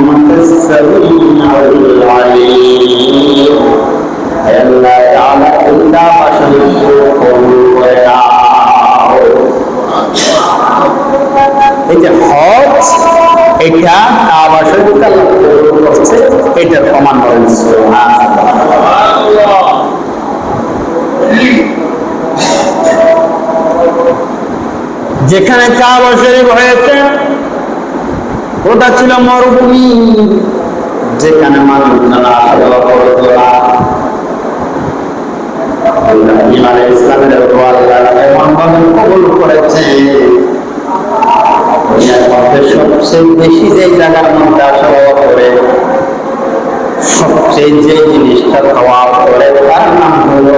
أنت السميع العليم আল্লাহ তাআলা চিন্তা বাসন করে দাও এই যে হজ এটা কাবা শরীফকে আল্লাহ কবুল করছে এটার প্রমাণ করেন সুবহানাল্লাহ যেখানে কাবা শরীফ হয়েছে ওটা ছিল মরুভূমি। যেখানে মানুষ নানা আসা করতো না ইব্রাহিম আলাইহিস সালামের দোয়া আল্লাহ এমনভাবে কবুল করেছে সবচেয়ে বেশি যে করে জিনিসটা খাওয়া করে তার নাম হলো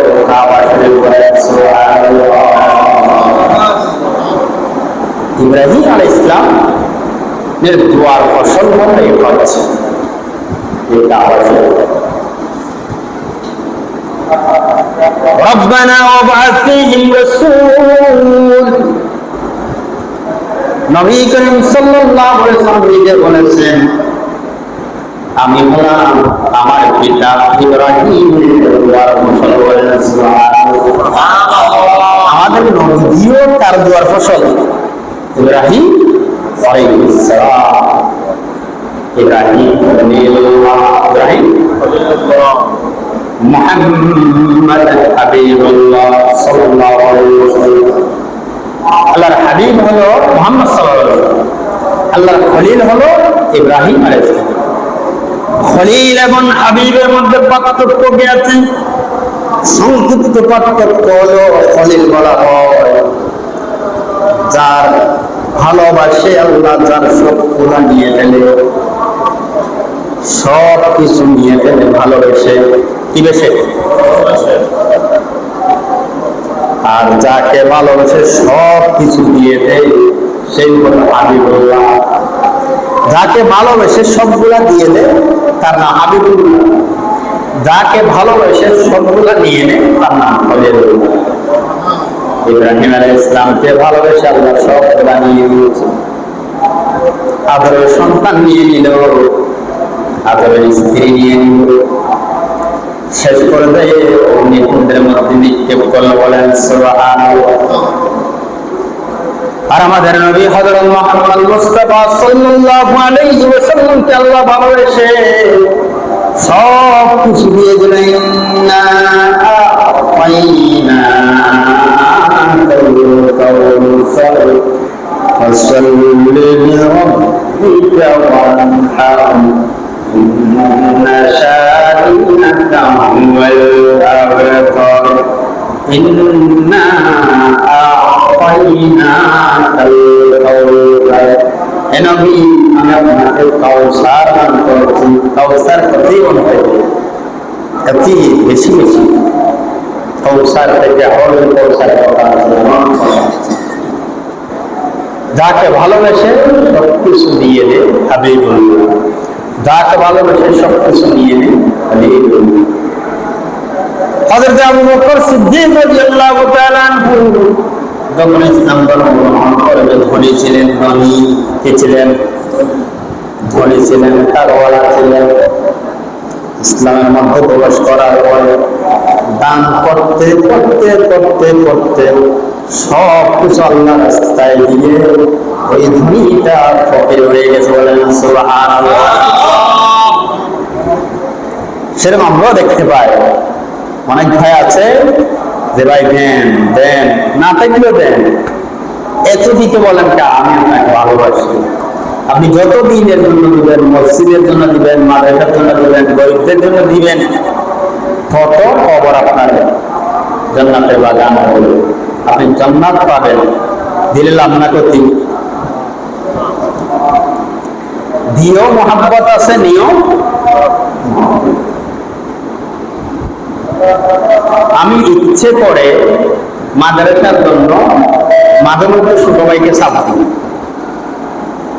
ইব্রাহিম আলাই ইসলাম এর দোয়ার ফসল হলো এই হচ্ছে এই কাবা শরীফ ربنا وابعث فيهم رسول নবী করিম সাল্লাল্লাহু আলাইহি ওয়াসাল্লাম নিজে বলেছেন আমি হলাম আমার পিতা ইব্রাহিমের দোয়ার ফসল বলেন আমাদের নবীও তার দোয়ার ফসল ইব্রাহিম আলাইহিস সালাম ইব্রাহিম আল্লাহর হাবিব হলো মোহাম্মদ আল্লাহর খলিল হলো ইব্রাহিম খলিল এবং হাবিবের মধ্যে পার্থক্য আছে? সংক্ষিপ্ত পার্থক্য হলো খলিল বলা হয়। যার ভালোবাসে আল্লাহ যার সবগুলা নিয়ে ফেলে। সব কিছু নিয়ে ফেলে, ভালোবেসে। কি বেশে? আর যাকে ভালোবেসে সব কিছু দিয়ে দেয়, সেই হলো হাবিবুল্লাহ। যাকে ভালোবেসে সবগুলা দিয়ে দেয়, তার নাম হাবিবুল্লাহ। যাকে ভালোবেসে সবগুলা নিয়ে নেয়, তার নাম খলিলুল্লাহ। ইব্রাহিম আলাইহিস ইসলামকে ভালোবেসে আল্লাহ সবগুলা নিয়ে নিয়েছে আদরের সন্তান নিয়ে নিল, আদরের স্ত্রী নিয়ে নিল। শেষ করে দেয় অগ্নিকুণ্ডের মধ্যে নিক্ষেপ করল, বলেন আর আমাদের নবী হযরত মুহাম্মদ মুস্তাফা সাল্লাল্লাহু আলাইহি আল্লাহ ভালোবেসে সব কিছু দিয়ে দিলেন, ইন্না আ'তাইনা কাউসার ফাসাল্লি লিরাব্বিকা ওয়ানহার إن شانئك هو الأبتر إنا أعطيناك الكوثر নবী আমি আপনাকে কাউসার দান করেছি কাউসার কতই বলতে অতি বেশি বেশি কাউসার থেকে হল কাউসার কথা যাকে ভালোবেসে সব কিছু দিয়ে দে হাবিবুল্লাহ যাকে ভালোবেসে সব কিছু নিয়ে নে হযরত আবু বকর সিদ্দিক রাদিয়াল্লাহু তাআলা আনহু যখন ইসলাম ধর্ম গ্রহণ করবে ধনী ছিলেন, ধনী কে ছিলেন? ধনী ছিলেন কারওয়ালা ছিলেন। ইসলামের মধ্যে প্রবেশ করার পরে দান করতে করতে করতে করতে সব কিছু আল্লাহ রাস্তায় দিয়ে ওই ধনীটা ফকির হয়ে গেছে বলেন সেরকম আমরাও দেখতে পাই। অনেক ভাই আছে যে, ভাই, দেন দেন, না থাকলেও দেন। এত দিতে বলেন কা, আমি আপনাকে ভালোবাসি। আপনি যত দিনের জন্য দিবেন, মসজিদের জন্য দিবেন, মাদ্রাসার জন্য দিবেন, গরিবদের জন্য দিবেন, তত খবর আপনার জান্নাতের বাগান হবে। আপনি জান্নাত পাবেন দিলে লাভ না করতে দিও মোহাম্মত আছে নিও আমি ইচ্ছে করে মাদ্রাসার জন্য ছোট ভাইকে চাপ দিই।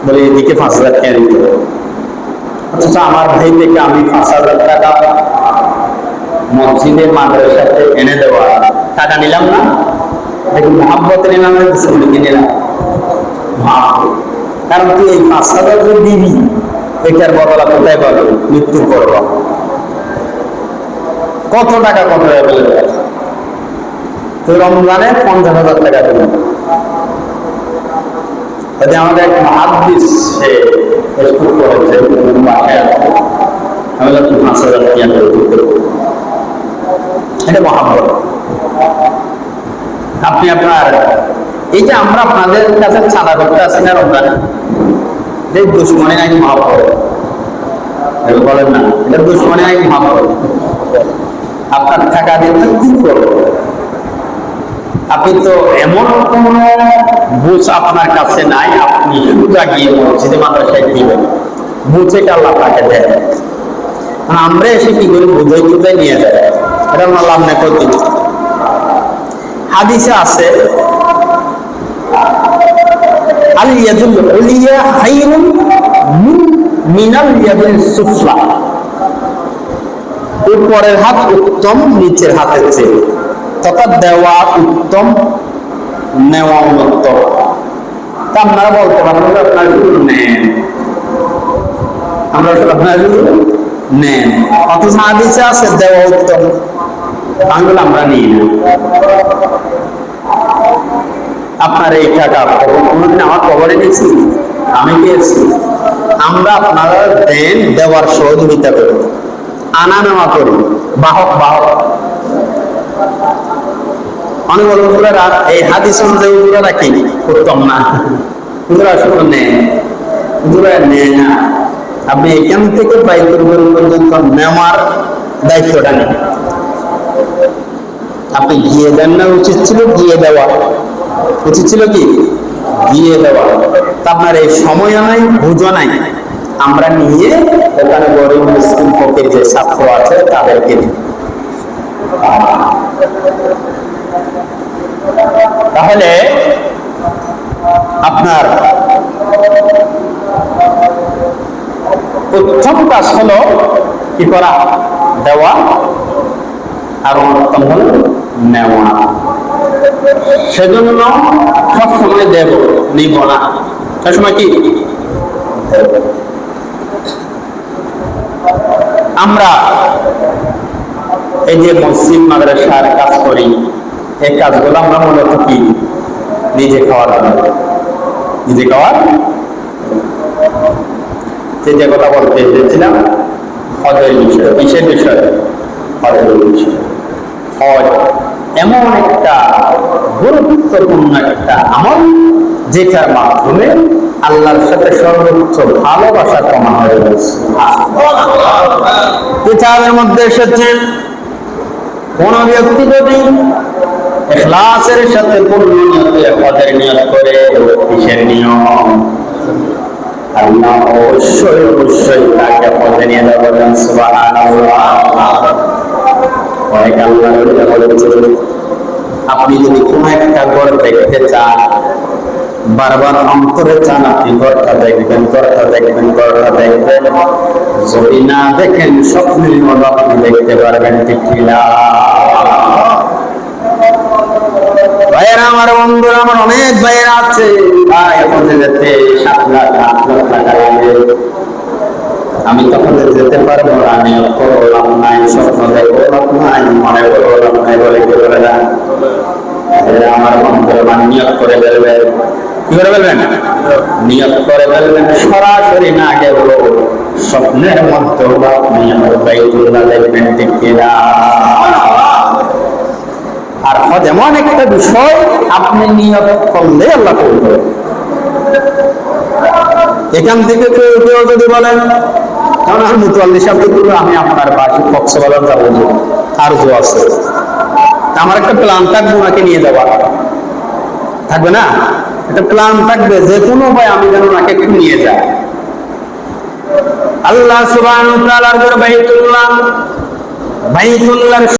বলে এদিকে পাঁচ হাজার টাকা দিতে। অথচ আমার ভাই থেকে আমি পাঁচ হাজার টাকা মসজিদে মাদ্রাসাতে এনে দেওয়া টাকা নিলাম না। দেখুন মহাব্বত নিলাম না দুশ্মনীকে নিলাম মহাব্বত। কারণ তুই এই পাঁচ হাজার যে দিবি এটার বদলা কোথায় পাবে? মৃত্যুর পর কত টাকা কত অ্যাভেলেবেল তো রমজানে পঞ্চাশ হাজার টাকা দিলেন তাতে আমাদের এক মহাদিস, সে করেছে বাসায় আমি পাঁচ হাজার টাকা। এটা মহাব্বত। আপনি আপনার, এই যে আমরা আপনাদের কাছে চাঁদা করতে আসি না রমজানে? এই দুশ্মনী নাকি মহাব্বত বলেন না এটা দুশ্মনী নাকি মহাব্বত আপনার টাকা দিয়ে কি করব আপনি তো এমন কোন বুঝ আপনার কাছে নাই, আপনি সুদা গিয়ে মসজিদে মাদ্রাসায় দিবেন বুঝে আল্লাহ তাকে দেয় আমরা এসে কি করি বুঝে বুঝে নিয়ে যায় এটা আমার লাভ নেই করতে হাদিসে আছে উপরের হাত উত্তম, নিচের হাতের তথা দেওয়া উত্তম, নেওয়া উত্তম তা আপনারা বলতে পারেন নেন। আমরা নেন। অথচ আছে, দেওয়া উত্তম। আমি আমরা নিই আপনার এই টাকা কোনোদিন আমার খবরে গেছি আমি গিয়েছি। আমরা আপনারা দেন দেওয়ার সহযোগিতা করি, আনা নেওয়া করি, বাহক বাহক। অনেক এই হাদিস অনুযায়ী উত্তম না। হুজুরা শুধু নেয় হুজুরা নেয় না। আপনি এখান থেকে পর্যন্ত নেওয়ার দায়িত্বটা নেন। আপনি গিয়ে দেন না, উচিত ছিল গিয়ে দেওয়া। উচিত ছিল কি? গিয়ে দেওয়া। আপনার এই সময়ও নাই বুঝো নাই। আমরা নিয়ে ওখানে গরিব মুসলিম ফকির যে ছাত্র আছে, তাদেরকে দিই। তাহলে আপনার উত্তম কাজ হলো কি করা? দেওয়া আর উত্তম হলো নেওয়া। সেজন্য সবসময় দেব নিব না সবসময় কি? আমরা এই যে মসজিদ, মাদ্রাসার কাজ করি, এই কাজগুলো আমরা মূলত কি? নিজে খাওয়ার নিজে খাওয়ার? যে যে কথা বলতে এসেছিলাম, হজের বিষয়, কিসের বিষয়? হজের বিষয়। হজ। এমন একটা গুরুত্বপূর্ণ একটা আমল যেটার মাধ্যমে আল্লাহর সাথে সর্বোচ্চ ভালোবাসা কমা হয়ে গেছে। কিতাবের মধ্যে এসেছে। কোন ব্যক্তি যদি এখলাসের সাথে পূর্ণ নিয়তে হজের নিয়ত করে কিসের নিয়ম অবশ্যই অবশ্যই তাকে পথে নিয়ে যাবেন, সুবহানাল্লাহ। অনেক আল্লাহ আপনি যদি কোনো একটা ঘর দেখতে চান, বারবার অন্তরে চান, আপনি ঘরটা দেখবেন ঘরটা দেখবেন ঘরটা দেখবেন। যদি না দেখেন, স্বপ্নের মতো আপনি দেখতে পারবেন, ঠিক ভাইয়েরা, আমার বন্ধুরা, আমার অনেক ভাইয়েরা আছে। ভাই, এখন যেতে সাত লাখ আমি তখন যেতে পারব না আমি করলাম নাই স্বপ্ন দেখলাম নাই মনে করলাম নাই বলে কি বলে না? আমার বন্ধুরা আমার নিয়ত করে ফেলবেন কি করে ফেলবেন নিয়ত করে ফেলবেন সরাসরি না গেল স্বপ্নের মধ্যে আপনি আমার বাইতুল্লাহ দেখবেন ঠিক কিনা? আর হজ এমন একটা বিষয় আপনি নিয়ত করলে আল্লাহ করবেন এখান থেকে কেউ কেউ যদি বলেন কারণ আমি মুতুয়াল্লি আব্দুল আমি আপনার বাসি কক্সবাজার যাব আর জো আছে। আমার একটা প্ল্যান থাকবে ওনাকে নিয়ে যাওয়ার। থাকবে না? একটা প্ল্যান থাকবে, যে কোনো উপায় আমি যেন ওনাকে নিয়ে যাই। আল্লাহ সুবাহ বাইতুল্লাহ বাইতুল্লাহ